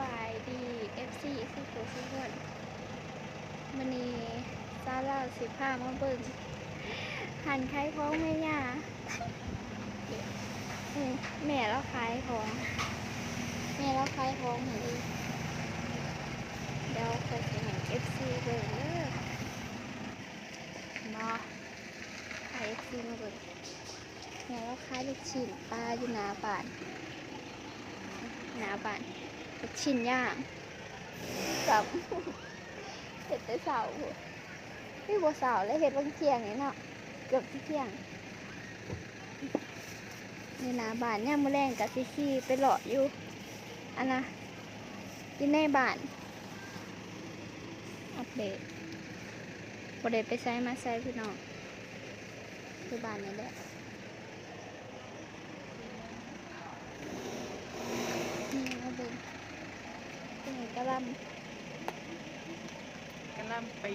บายดี FC สุโขสุขวนมันนี้ซาลาสิพามาเบิ่งหันขายของแม่ย่าแม่เราขายของ แม่เราขายของให้ดีเดี๋ยวไปสิให้ FC เบิ่งเด้อเนาะขาย FC มาเบิ่งแม่เราขายลูกชิ้นปลาอยู่หน้าบ้านหน้าบ้าน ชิ้นย่างกับเห็ดแต่เสาร์พี่บัวเสาร์แล้วเห็ดบางเทียงนี่เนาะเกือบที่เที่ยงนี่นาบ้านเนี่ยมือแรงกับซิซี่ไปหลออยู่อันนะอยู่ในบ้านอัปเดตบไดไปใช้มาใช้พี่น้องคือบ้านนี้แหละนี่มาเบิ่งเป็น กระหลำกะหล่ำปี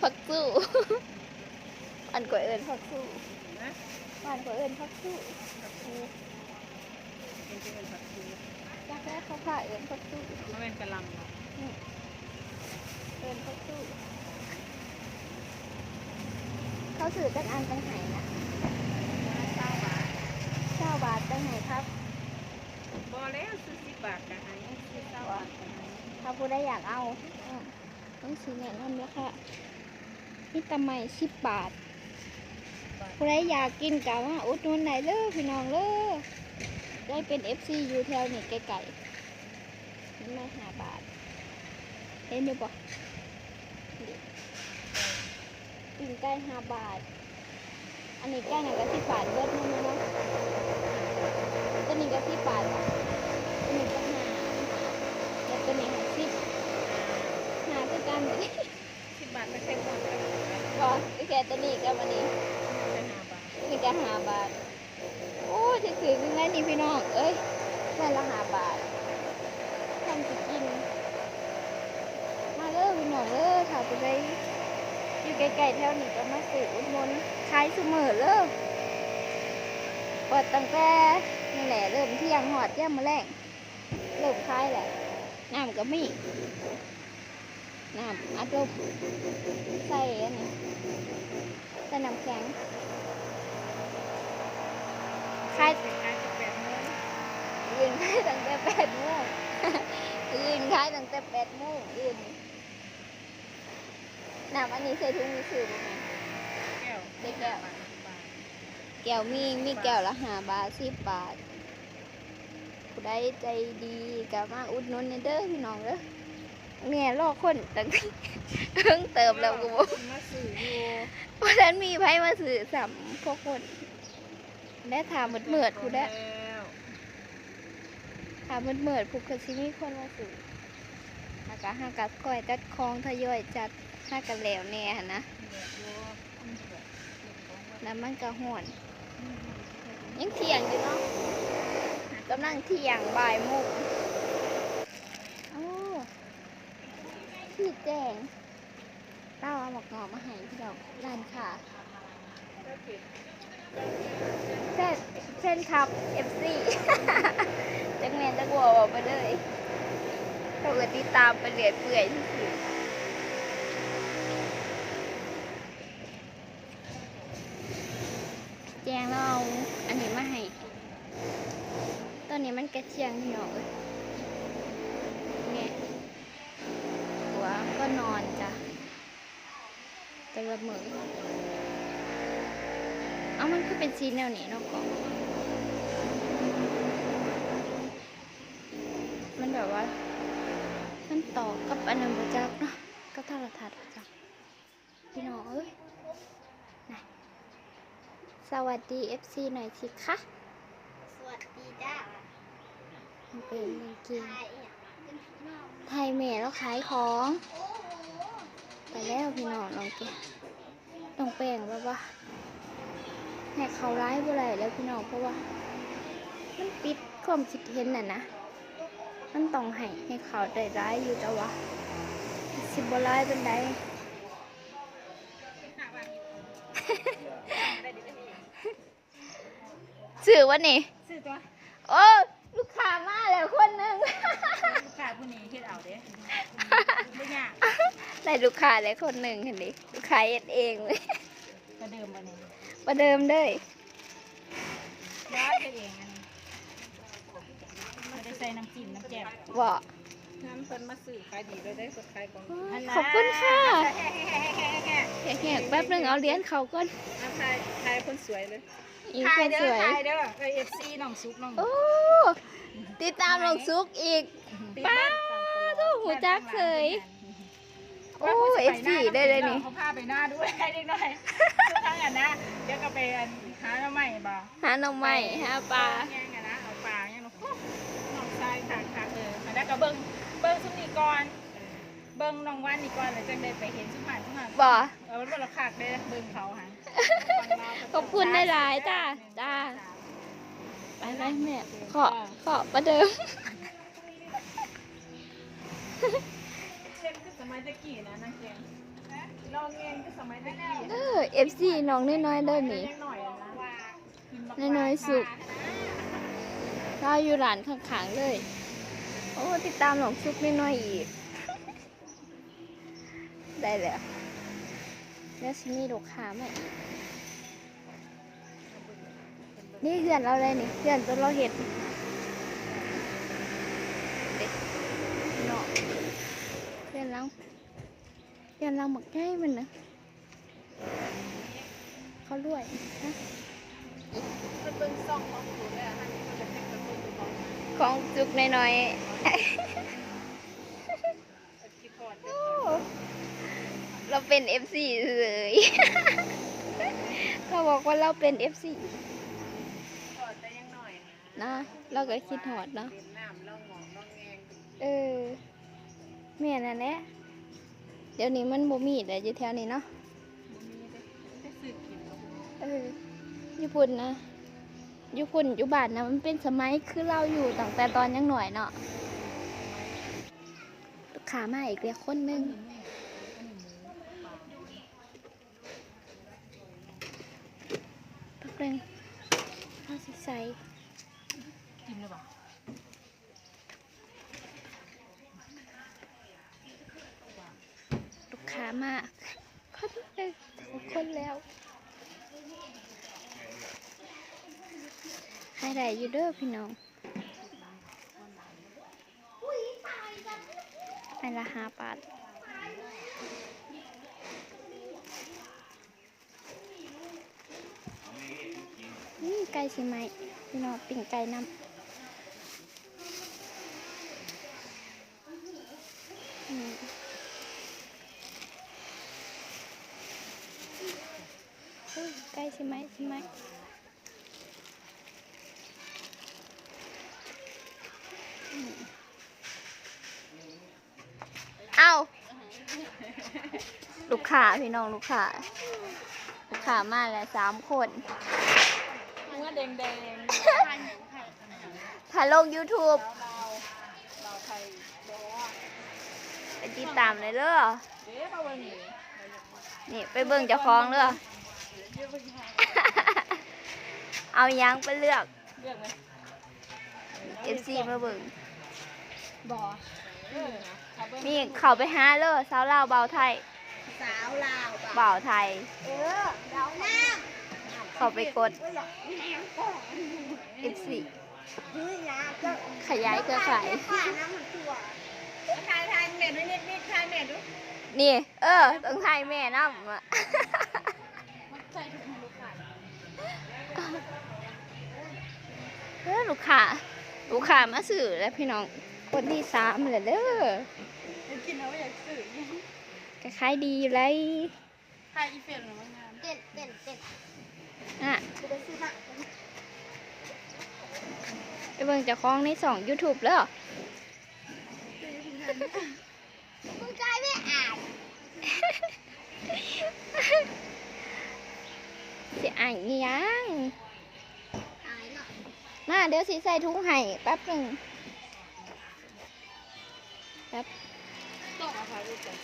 ผักสู้อันกว่าเอิญผักสู้นะอันกว่าเอิญผักสู้ผักคูเป็นเป็นผักคูอยากได้เขาผ่าเอิญผักสู้มันเป็นกะหล่ำเนาะเอิญผักสู้เขาสื่อจังอันจังไหนนะเก้าบาทเก้าบาทจังไหนครับ บอแล้วซื้อสิบบาทกันให้ซื้อเก้าบาทกันให้ถ้าผู้ใดอยากเอาอืมต้องซื้อแนะนำแล้วค่ะนี่ตำไมสิบบาทผู้ใดอยากกินกะว่าอุดหนุนไหนเด้อพี่น้องเด้อได้เป็น FC อยู่แถวนี่ไกลๆนี่ไม่ห้าบาทเห็นอยู่ปะปิ่งไก่ห้าบาท อันนี้ไก่หนังกะสิบบาทเบิดนู่นเนาะตัวนี้ กะสิบบาทอะตัวนี้ก็ห้าแล้วตัวนี้หกสิบห้าคือกันเลยสิบบาทไม่ใช่หมดเลยก็แค่ตัวนี้กับอันนี้เป็นห้าบาทนี่ก็หาบาท โอ้ที่ถือเป็นไงนี่พี่น้อง เอ้ยแค่ละหาบาททำสิกิน มาเด้อพี่น้องเด้อถ้าไปได้อยู่ใกลๆแถวนี้ก็มาซื้ออุดหนุนขายเสมอเด้อเปิดตั้งแต่ นี่แหละเริ่มเที่ยงหอดเที่ยงมาแรงเริ่มขายแหละน้ำก็มีน้ำอัดลมใส่อันนี้ใส่น้ำแข็งขายเป็นการสิบแปดโมงยืนขายตั้งแต่แปดโมงยืนขายตั้งแต่แปดโมงยืนน้ำอันนี้ใส่ถุงมีสื่อไหมแก้วได้แก้วบาทบาทแก้วมีมีแก้วละห้าบาทสิบบาทผู้ใดใจดีก็มาอุดหนุนเด้อพี่น้องเด้อแม่รอคนตั้งแต่เพิ่งเติมแล้วกูบอกมาสื่ออยู่เพราะฉะนั้นมีไพ่มาสื่อสัมพวกคนได้ถามเหมือดเหมือดผู้ได้แล้วถามเหมือดเหมือดผู้คนสิมีคนมาสื่อหากะห้ากัดก้อยจัดคองทยอยจัดห้ากันแล้วแน่หั่นนะเดือดร้อนเดือดร้อนแล้วมันก็ห่อน ยังเที่ยงอยู่เนาะกำลังเที่ยงบ่ายโมงโอ้พี่แจงเต้าเอาหมกงอมาให้พี่ดอกร้านค่ะเส้นเส้นครับ FC จังแมนจังวัวบอกไปเลยเราก็ติดตามไปเรื่อยเปื่อยที่สุด จงเราเอาอันนี้มาให้ตอนนี้มันกระเชียงพี่น้องเอ้ยเนี่ยหัวก็นอนจ้ะแต่ละมือเอามันคือเป็นซีนแนวนี้เนาะกล่องมันแบบว่า มันต่อกับอันนั้นประจักเนาะกับโทรทัศน์ประจักพี่น้องเอ้ย สวัสดี FC หน่อยสิคะสวัสดีจ้ามันเป็นเรื่องจริงไทยเนี่ยเป็นพี่น้องไทยแม่แล้วขายของโอ้โหไปแล้วพี่น้องลองแกะต้องแปลงแบบว่าแม่เขาร้ายบ่ไรแล้วพี่น้องเพราะว่า มันปิดความคิดเห็นน่ะนะ มันต้องให้ให้เขาได้ร้ายอยู่แต่ว่าสิบ่ร้ายเป็นได สื่อวะนี่ซื้อตัวโอ้ลูกค้าามาแล้วคนหนึงลูกค้าผู้นี้เฮ็ดเอาเด้บ่ยากได้ลูกค้าแล้วคนหนึ่งเห็นดิลูกค้าเอ็ดเองเลยก็เดิมบ่นี่ประเดิมเด้ยร้านเฮ็ดเองอันนี้บ่ได้ใส่น้ำจิ้มน้ำแจ่วบอกน้ำเพิ่นมาซื้อขายดีเลยได้สดขายของขอบคุณค่ะแฮ่ๆๆแขกๆแป๊บหนึงเอาเหรียญเขาก่อนๆมาทายทายคน สวยเลยอีกทาคยนเด้สอวยทายเด้อเอ้ย FC น้องซุกน้องโอ้ติดตามลงซุกอีกป้าโอ้หูจักเคยโอ้ FC ได้เลยนี่ เขาพาไปหน้าด้วยเด็กน้อยทุกครั้งอะนะเดี๋ยวก็ไปอันหาหน้าใหม่บ่ หาหน่อไม้หาปลาแย่งอะนะเอาปลาแย่งเนาะน้องชายขาดขาดเลยแล้วก็เบิ่งเบิ่งสุนีก่อนเบิ่งน้องวันนี่ก่อนแล้วจังได้ไปเห็นสุภาพสุภาพบ่เออมันบ่ละคักเด้เบิ่งเขาหันข อบคุณหลายๆจ้าจ้าไปไปแม่ขอขอประเดิมเช่นคือสมัยตะกี้นะนางแกงลองเองคือสมัยตะกี้เออ FC น้องน้อยๆเด้อนี่หน่อยนะว่าน้อยๆสุกเราอยู่ร้านข้างๆเลย โอ้ ติดตามหลงซุกน้อยๆอีก ได้แล้วแล้วชิมีลูกค้ามาอีก นี่เพื่อนเราเลยนี่เพื่อนตัวเราเห็ดเด็กเนาะเพื่อนเราเพื่อนเราหมักง่ายมันนะเขารวยนะมันเป็นซองของหนูเลยอะมันจะเป็นกระตุ้นของของจุกน้อยคิดก่อนๆโอ้เราเป็น FC เลยเราบอกว่าเราเป็น FC ก่อนแต่ยังหน่ นะนะเราก็คิดหอดเนาะเออแงงเออแม่นั่นแหละเดี๋ยวนี้มันบ่มีแต่อยู่แถวนี้เนาะเออญี่ปุ่นนะญี่ปุ่นอยู่บ้านนะมันเป็นสมัยคือเราอยู่ตั้งแต่ตอนยังหน่อยเนาะลูกค้ามาอีกแล้วคนนึงปักเรงข้าใส่ กินหรือเปล่าลูกค้ามากคนหนึงสองคนแล้วใครได้อยู่เด้อพี่น้องไปละห้าบาทนี่ไก่สิไหมพี่น้องปิ่งไก่น้ำอืมเฮ้ยไก่สิไหมสิไหมอืมเอาลูกค้าพี่น้องลูกค้าลูกค้ามาแล้วสามคนเมื่อแดงแดงถ่ายลง YouTube เราเราไทยโดไปติดตามเลยเด้อเด้มาวันนี้นี่ ไปเบิ่งเจ้าของเด้อ เอายังไปเลือกเรื่องไหม FC มาเบิ่งบอเออขับเบิ้งนี่เขาไปหาเลยสาวลาวเบาวไทย สาวลาวเบาวไทย เออดาวน้เขาไปกดำก็อยากแหนมก่อน FC เฮ้ยนะก็ขยายเครือข่ายข่าน้ำมันตัวทายทายเม็ดด้วยนิดนิดทายเม็ดด้วยนี่ เออ ต้องไทยแม่น้ำอะมัน ใจถูกให้ลูกค้าเออลูกค้าลูกค้ามาซื้อแล้วพี่น้องคนที่สามเลยเด้อกินแล้วอยากซื้อก็ขายดีอยู่เลยทายอีเฟลหรือว่างานเต้นเต้นเต้นอะจะไปซื้อผักไปเบิ่งเจ้าของในสอง YouTube แล้ว มึงกลายไม่อ่าน สิอ่านอีหยัง อายเนาะ มาเดี๋ยวสิใส่ถุงให้แป๊บหนึงต้องเอาทายรูปก่อน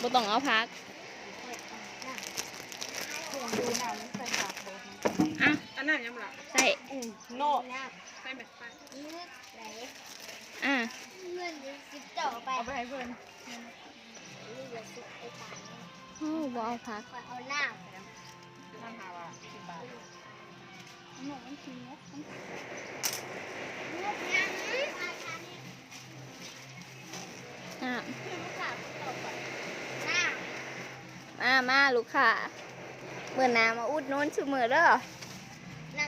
บ่ต้องเอาพักดูน้ำใส่ปากโบอะอันนั้นยังไงใส่โน่น้ใส่เม็ดไปยืดไหนอะเงินสิบจ่อไปเอาไปให้เพื่อนนี่เหลือสิบไอ้ตาโอ้บเอาพักคอยเอาหน้าไปแล้วน้ำหาว่าสิบบาท อาชาเนี่ยอะคือลูกสาวต่อไปหน้ามามาลูกค้าเมื่อหนามาอุดหนุนชุมือเด้อ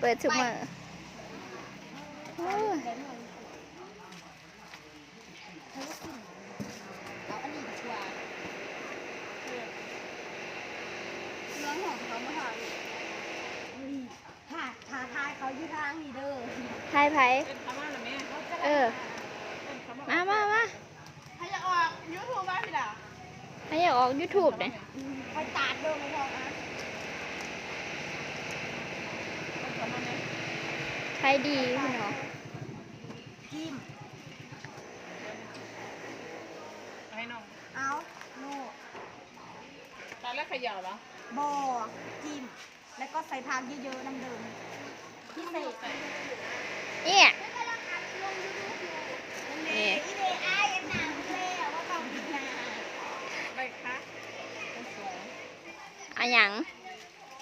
เปิดชุมือโอ้ยเอาอันนี้ดีกว่าน้องของเขามาหาาท้าทายเขาอยู่ทางนี้เด้อไทยไผเป็นคำว่าอะไรแม่เออเป็นคำว่ามามามาเขาจะออกยูทูบบ้างพี่ดาให้อยากออก YouTube เนี่ยไปตัดเด้อไม่พอนะเป็นคำว่าไงไทยดีพี่น้องจิ้มเอาให้น้องเอาโน่ตอนแรกเขย่าเหรอบอจิ้มแล้วก็ใส่ผักเยอะๆน้ำเดิมพิ เศษเนี่ยนี่อีเดไอเอ็มนางเล่ว่าต้องพิจารณาไปคะเป็นสวยอะหยัง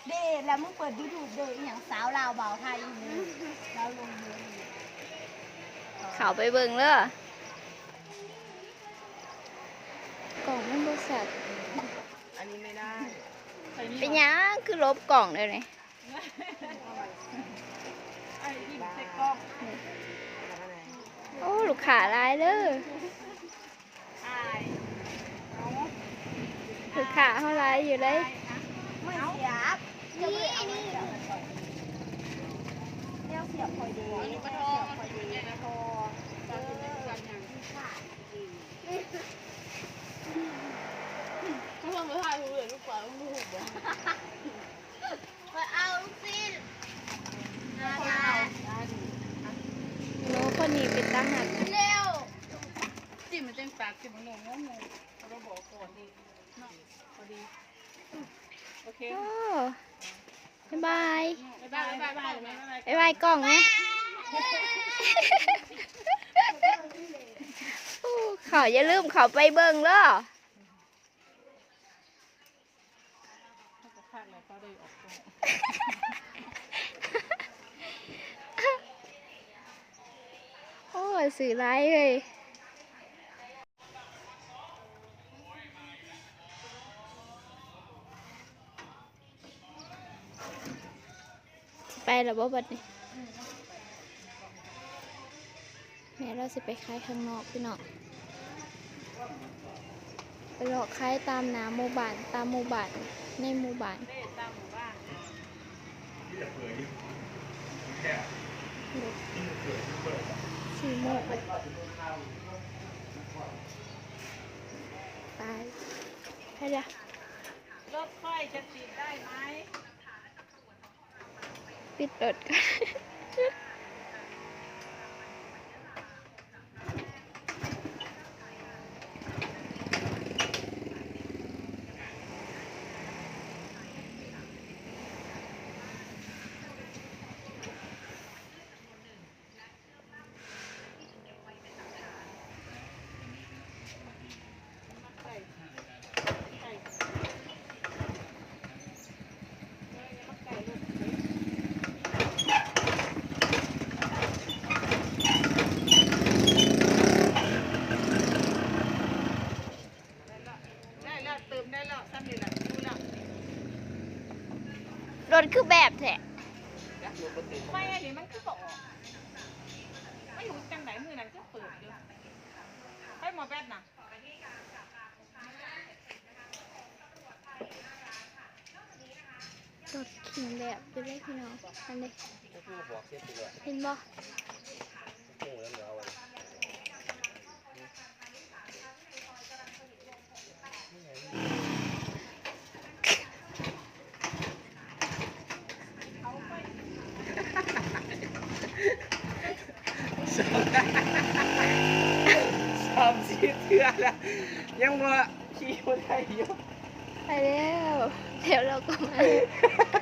เดแล้วมึงเปิดยูทูบเด้ออหย่างสาวลาวเบาไทยอยู่นี่เราลงเยอะอยู่เขาไปเบิ่งเด้อกล่องมันบริษัทอันนี้ไม่ได้ใส่นี่เป็นหยังคือลบกล่องเลยเนี่ย ไอ้ยิ้มใส่กล้อง โอ้ลูกค้าหลายเด้ออายลูกค้าเท่ายอยู่เลยไม่เสียบนี่นี่เดี๋ยวเสียบคอยเดย์เสียบคอยเดย์พอเออค่ะ เขาทำไม่ได้รู้เลยลูกปลาลูกหูบ่ ไปเอาลูกซินนา โน้คนนี้เป็นทหาร เร็ว จิ้มมันเต็มปากจิ้มมันหนุ่มงงๆเราบอกก่อนดีเนาะพอดีโอเค โอ้ บ๊ายบายบ๊ายบายบ๊ายบายบ๊ายบายบ๊ายบายกล่องไหมโอ้เขาอย่าลืมเขาไปเบิ่งเด้อเขาจะพลาดอะไรเขาได้ออกกล้องโอ้ยสื่อร้ายเลย แล้วบ่บัดนี้แม่เราสิไปขายข้างนอกพี่น้องไปหลอกขายตามหนาหมู่บ้านตามหมู่บ้านในหมู่บ้านเล่ตามหมู่บ้านสี่โมงไปไปให้ละรถค่อยจะติดได้ไหม ปิดรถกัน ใส่ใส่ไก่ลูกได้แล้วเติมได้แล้วซ้ำนี่แหละดูแล้ว รถคือแบบแท้ ไม่อันนี้มันคือบอกไม่รู้จังไหนมือนั้นก็เปิดอยู่ให้หมอแป๊ดนะ รถขิง แบบไปเลยพี่น้องอันนี้ก็คือบอกเสร็จไปแล้วเห็นบ่โอ้แล้วเหลือเอาไว้สามสี่เทือแล้วยังว่าขี่บ่ได้อยู่ไปแล้วเดี๋ยวเราก็มาแม่เรา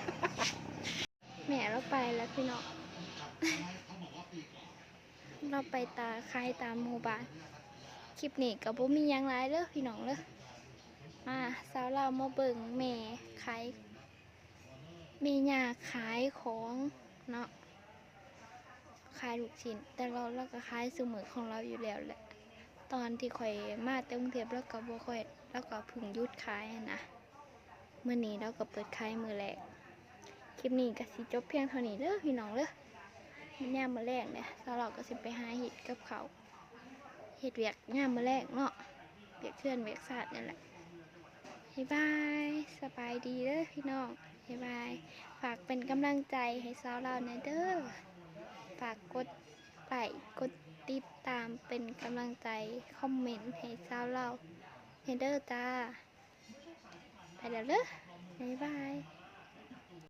ไปแล้วพี่น้องเราไปตาคายตามหมู่บ้านคลิปนี้ก็บ่มียังหลายเด้อพี่น้องเด้อมาสาวเรามาเบิ่งแม่ขายแม่ยาขายของเนาะขายลูกชิ้นแต่เราเราก็ขายซื้อมือของเราอยู่แล้วแหละตอนที่ข่อยมาเต็กรุงเทพแล้วก็บ่ค่อยแล้วก็พึ่งยุดขายอะนะมื้อนี้เราก็เปิดขายมือแรก คลิปนี้ก็สิจบเพียงเท่านี้เด้อพี่น้องเด้อมันยามมื้อแรกเนี่ยสาวเราก็สิไปหาเห็ดกับเขาเห็ดเวียกยามมื้อแรกเนาะเวียกเชื่อนเวียกศาสตร์นั่นแหละบ๊ายบายสบายดีเด้อพี่น้องบ๊ายบายฝากเป็นกำลังใจให้สาวเราหน่ยเด้อฝากกดไลค์กดติดตามเป็นกำลังใจคอมเมนต์ให้สาวเราให้เด้อจ้าไปแล้วเด้อบ๊ายบาย